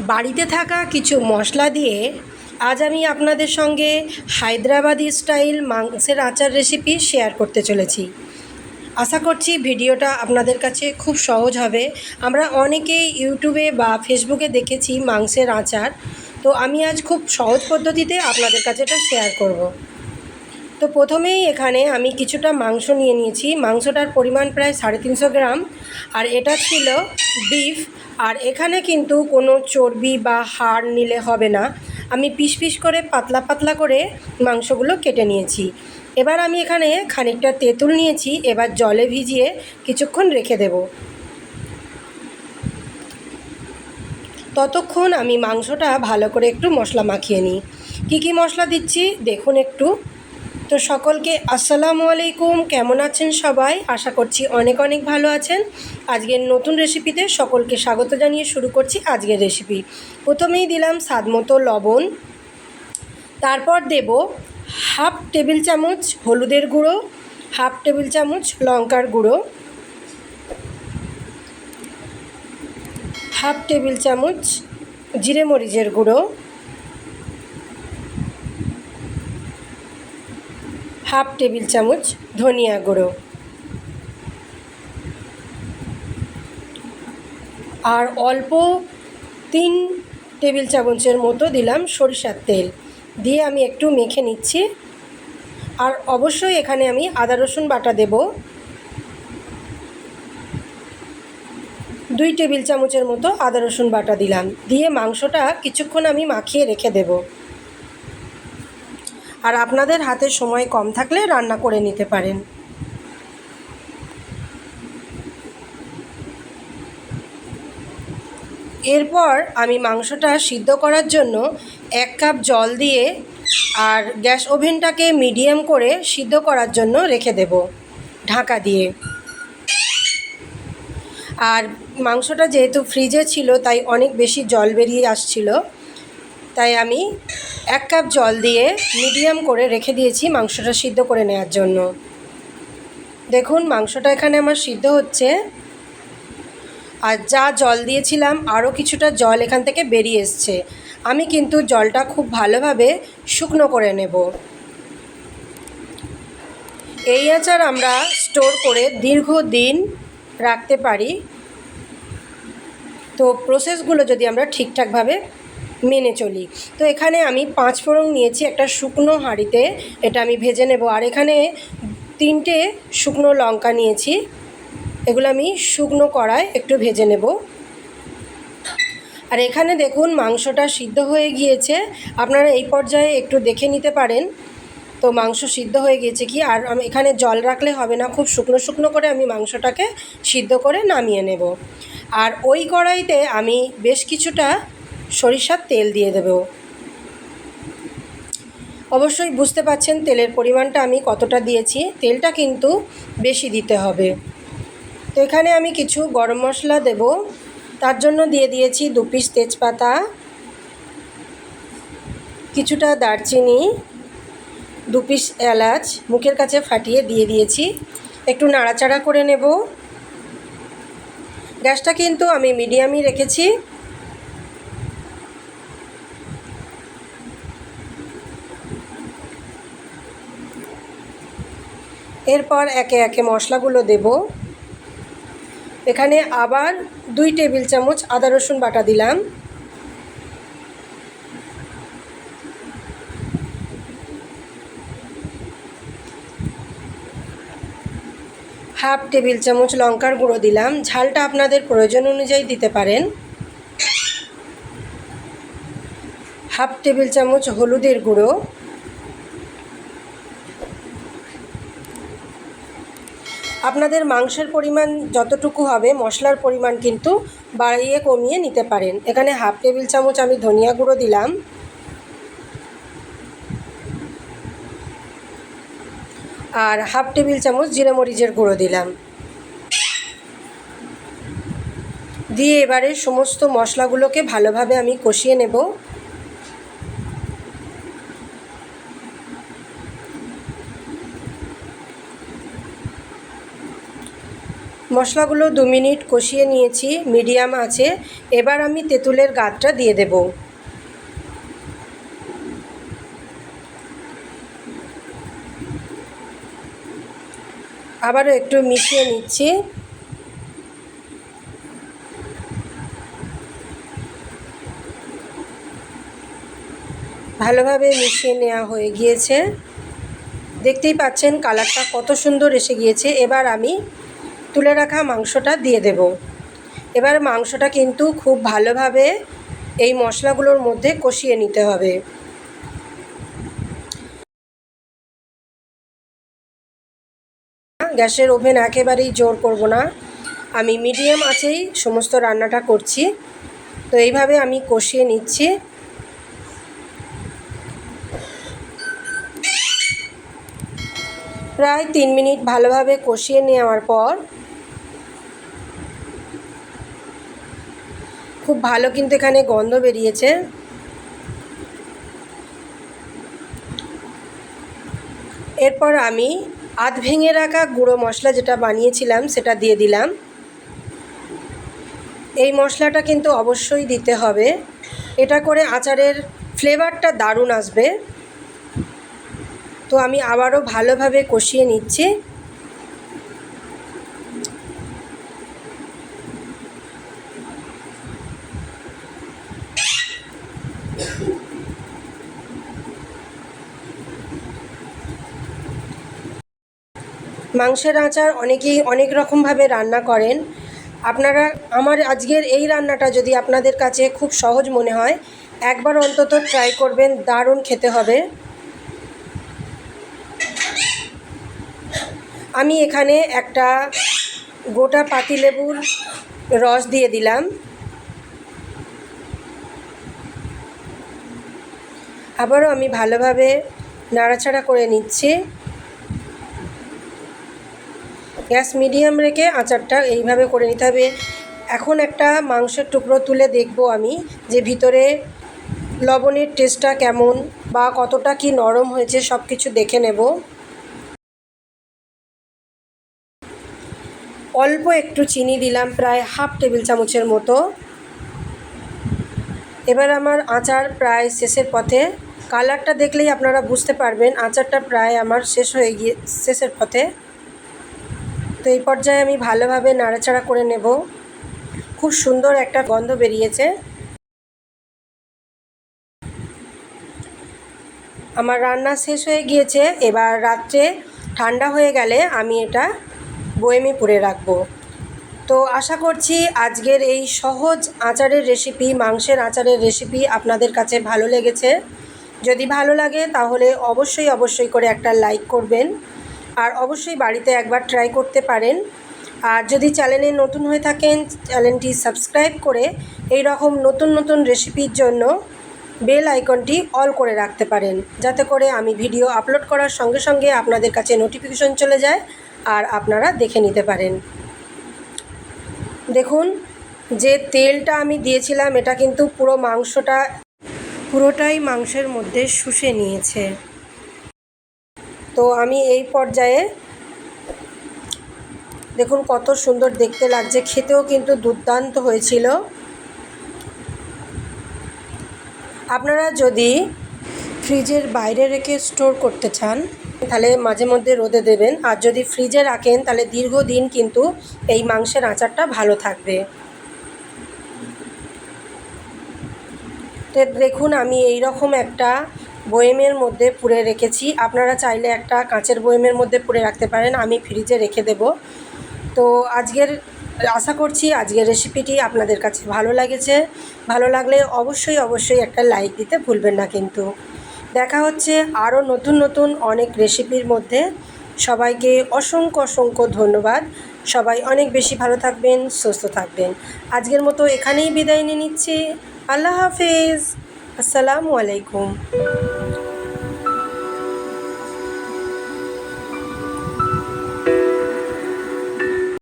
বাড়িতে থাকা কিছু মশলা দিয়ে আজ আমি আপনাদের সঙ্গে হায়দ্রাবাদি স্টাইল মাংসের আচার রেসিপি শেয়ার করতে চলেছি। আশা করছি ভিডিওটা আপনাদের কাছে খুব সহজ হবে। আমরা অনেকেই ইউটিউবে বা ফেসবুকে দেখেছি মাংসের আচার। তো আমি আজ খুব সহজ পদ্ধতিতে আপনাদের কাছে এটা শেয়ার করব। তো প্রথমেই এখানে আমি কিছুটা মাংস নিয়ে নিয়েছি। মাংসটার পরিমাণ প্রায় সাড়ে তিনশো গ্রাম। আর এটা ছিল বিফ। আর এখানে কিন্তু কোনো চর্বি বা হাড় নিলে হবে না। আমি পিস পিস করে পাতলা পাতলা করে মাংসগুলো কেটে নিয়েছি। এবার আমি এখানে খানিকটা তেঁতুল নিয়েছি। এবার জলে ভিজিয়ে কিছুক্ষণ রেখে দেব। ততক্ষণ আমি মাংসটা ভালো করে একটু মশলা মাখিয়ে নিই। কী কী মশলা দিচ্ছি? দেখুন একটু। তো সকলকে আসসালামু আলাইকুম। কেমন আছেন সবাই? আশা করছি অনেক অনেক ভালো আছেন। আজকের নতুন রেসিপিতে সকলকে স্বাগত জানিয়ে শুরু করছি আজকের রেসিপি। প্রথমেই দিলাম স্বাদ মতো লবণ। তারপর দেব হাফ টেবিল চামচ হলুদের গুঁড়ো, হাফ টেবিল চামচ লঙ্কার গুঁড়ো, হাফ টেবিল চামচ জিরে মরিচের গুঁড়ো হাফ টেবিল চামচ ধনিয়া গুঁড়ো। আর অল্প তিন টেবিল চামচের মতো দিলাম সরিষার তেল। দিয়ে আমি একটু মেখে নিচ্ছি। আর অবশ্যই এখানে আমি আদা, রসুন বাটা দেব। দুই টেবিল চামচের মতো আদা, রসুন বাটা দিলাম। দিয়ে মাংসটা কিছুক্ষণ আমি মাখিয়ে রেখে দেবো। আর আপনাদের হাতে সময় কম থাকলে রান্না করে নিতে পারেন। এরপর আমি মাংসটা সিদ্ধ করার জন্য এক কাপ জল দিয়ে আর গ্যাস ওভেনটাকে মিডিয়াম করে সিদ্ধ করার জন্য রেখে দেব ঢাকা দিয়ে। আর মাংসটা যেহেতু ফ্রিজে ছিল, তাই অনেক বেশি জল বেরিয়ে আসছিল। তাই আমি এক কাপ জল দিয়ে মিডিয়াম করে রেখে দিয়েছি মাংসটা সিদ্ধ করে নেওয়ার জন্য। দেখুন, মাংসটা এখানে আমার সিদ্ধ হচ্ছে। আর যা জল দিয়েছিলাম, আরও কিছুটা জল এখান থেকে বেরিয়ে এসছে। আমি কিন্তু জলটা খুব ভালোভাবে শুকনো করে নেব। এই আচার আমরা স্টোর করে দীর্ঘদিন রাখতে পারি। তো প্রসেসগুলো যদি আমরা ঠিকঠাকভাবে মেনে চলি। তো এখানে আমি পাঁচ ফোড়ন নিয়েছি একটা শুকনো হাঁড়িতে, এটা আমি ভেজে নেব। আর এখানে তিনটে শুকনো লঙ্কা নিয়েছি, এগুলো আমি শুকনো কড়ায় একটু ভেজে নেব। আর এখানে দেখুন মাংসটা সিদ্ধ হয়ে গিয়েছে। আপনারা এই পর্যায়ে একটু দেখে নিতে পারেন। তো মাংস সিদ্ধ হয়ে গিয়েছে কি? আর আমি এখানে জল রাখলে হবে না, খুব শুকনো শুকনো করে আমি মাংসটাকে সিদ্ধ করে নামিয়ে নেব। আর ওই কড়াইতে আমি বেশ কিছুটা সরিষার তেল দিয়ে দেব। অবশ্যই বুঝতে পাচ্ছেন তেলের পরিমাণটা আমি কতটা দিয়েছি। তেলটা কিন্তু বেশি দিতে হবে। তো এখানে আমি কিছু গরম মশলা দেব। তার জন্য দিয়ে দিয়েছি দু পিস তেজপাতা, কিছুটা দারচিনি, দু পিস এলাচ, মুখের কাছে ফাটিয়ে দিয়ে দিয়েছি। একটু নাড়াচাড়া করে নেব। গ্যাসটা কিন্তু আমি মিডিয়ামই রেখেছি। এরপর একে একে মশলাগুলো দেব। এখানে আবার দুই টেবিল চামচ আদা রসুন বাটা দিলাম। হাফ টেবিল চামচ লঙ্কার গুঁড়ো দিলাম। ঝালটা আপনাদের প্রয়োজন অনুযায়ী দিতে পারেন। হাফ টেবিল চামচ হলুদের গুঁড়ো। আপনাদের মাংসের পরিমাণ যতটুকু হবে, মশলার পরিমাণ কিন্তু বাড়িয়ে কমিয়ে নিতে পারেন। এখানে হাফ টেবিল চামচ আমি ধনিয়া গুঁড়ো দিলাম। আর হাফ টেবিল চামচ জিরে মরিচের গুঁড়ো দিলাম। দিয়ে এবারে সমস্ত মশলাগুলোকে ভালোভাবে আমি কষিয়ে নেব। মশলাগুলো দু মিনিট কষিয়ে নিয়েছি, মিডিয়াম আছে। এবার আমি তেঁতুলের গাদটা দিয়ে দেব। আবারও একটু মিশিয়ে নিচ্ছি। ভালোভাবে মিশিয়ে নেওয়া হয়ে গিয়েছে। দেখতেই পাচ্ছেন কালারটা কত সুন্দর এসে গিয়েছে। এবার আমি তুলে রাখা মাংসটা দিয়ে দেব। এবার মাংসটা কিন্তু খুব ভালোভাবে এই মশলাগুলোর মধ্যে কষিয়ে নিতে হবে। গ্যাসের ওভেন একেবারেই জোর করব না। আমি মিডিয়াম আছেই, সমস্ত রান্নাটা করছি। তো এইভাবে আমি কষিয়ে নিচ্ছি। প্রায় তিন মিনিট ভালোভাবে কষিয়ে নেওয়ার পর খুব ভালো কিন্তু এখানে গন্ধ বেরিয়েছে। এরপর আমি আধ ভেঙে রাখা গুঁড়ো মশলা যেটা বানিয়েছিলাম সেটা দিয়ে দিলাম। এই মশলাটা কিন্তু অবশ্যই দিতে হবে। এটা করে আচারের ফ্লেভারটা দারুণ আসবে। তো আমি আবারও ভালোভাবে কষিয়ে নিচ্ছি। মাংসের আচার অনেকেই অনেক রকমভাবে রান্না করেন। আপনারা, আমার আজকের এই রান্নাটা যদি আপনাদের কাছে খুব সহজ মনে হয়, একবার অন্তত ট্রাই করবেন, দারুণ খেতে হবে। আমি এখানে একটা গোটা পাতিলেবুর রস দিয়ে দিলাম। আবারও আমি ভালোভাবে নাড়াচাড়া করে নিচ্ছি। গ্যাস মিডিয়াম রেখে আচারটা এইভাবে করে নিতে হবে। এখন একটা মাংসের টুকরো তুলে দেখব আমি যে ভিতরে লবণের টেস্টটা কেমন বা কতটা কি নরম হয়েছে সব কিছু দেখে নেব। অল্প একটু চিনি দিলাম প্রায় হাফ টেবিল চামচের মতো। এবার আমার আচার প্রায় শেষের পথে। কালারটা দেখলেই আপনারা বুঝতে পারবেন, আচারটা প্রায় আমার শেষ হয়ে গিয়ে শেষের পথে। তো এই পর্যায়ে আমি ভালোভাবে নাড়াচাড়া করে নেব। খুব সুন্দর একটা গন্ধ বেরিয়েছে। আমার রান্না শেষ হয়ে গিয়েছে। এবার রাত্রে ঠান্ডা হয়ে গেলে আমি এটা বয়েমে পুড়ে রাখব। তো আশা করছি আজকের এই সহজ আচারের রেসিপি মাংসের আচারের রেসিপি আপনাদের কাছে ভালো লেগেছে। যদি ভালো লাগে তাহলে অবশ্যই অবশ্যই করে একটা লাইক করবেন। আর অবশ্যই বাড়িতে একবার ট্রাই করতে পারেন। আর যদি চ্যানেলে নতুন হয়ে থাকেন চ্যানেলটি সাবস্ক্রাইব করে এই রকম নতুন নতুন রেসিপির জন্য বেল আইকনটি অল করে রাখতে পারেন। যাতে করে আমি ভিডিও আপলোড করার সঙ্গে সঙ্গে আপনাদের কাছে নোটিফিকেশন চলে যায় আর আপনারা দেখে নিতে পারেন। দেখুন, যে তেলটা আমি দিয়েছিলাম, এটা কিন্তু পুরো মাংসটা, পুরোটাই মাংসের মধ্যে শুষে নিয়েছে। তো আমি এই পর্যায়ে দেখুন কত সুন্দর দেখতে লাগছে। খেতেও কিন্তু দুর্দান্ত হয়েছিল। আপনারা যদি ফ্রিজের বাইরে রেখে স্টোর করতে চান, তাহলে মাঝে মধ্যে রোদে দেবেন। আর যদি ফ্রিজে রাখেন, তাহলে দীর্ঘদিন কিন্তু এই মাংসের আচারটা ভালো থাকবে। তো দেখুন, আমি এই রকম একটা বয়েমের মধ্যে পুড়ে রেখেছি। আপনারা চাইলে একটা কাঁচের বয়েমের মধ্যে পুড়ে রাখতে পারেন, আমি ফ্রিজে রেখে দেব। তো আজকের, আশা করছি আজকের রেসিপিটি আপনাদের কাছে ভালো লেগেছে। ভালো লাগলে অবশ্যই অবশ্যই একটা লাইক দিতে ভুলবেন না কিন্তু। দেখা হচ্ছে আরও নতুন নতুন অনেক রেসিপির মধ্যে। সবাইকে অসংখ্য অসংখ্য ধন্যবাদ। সবাই অনেক বেশি ভালো থাকবেন, সুস্থ থাকবেন। আজকের মতো এখানেই বিদায় নিয়ে নিচ্ছি। আল্লাহ হাফিজ। আসসালামু আলাইকুম।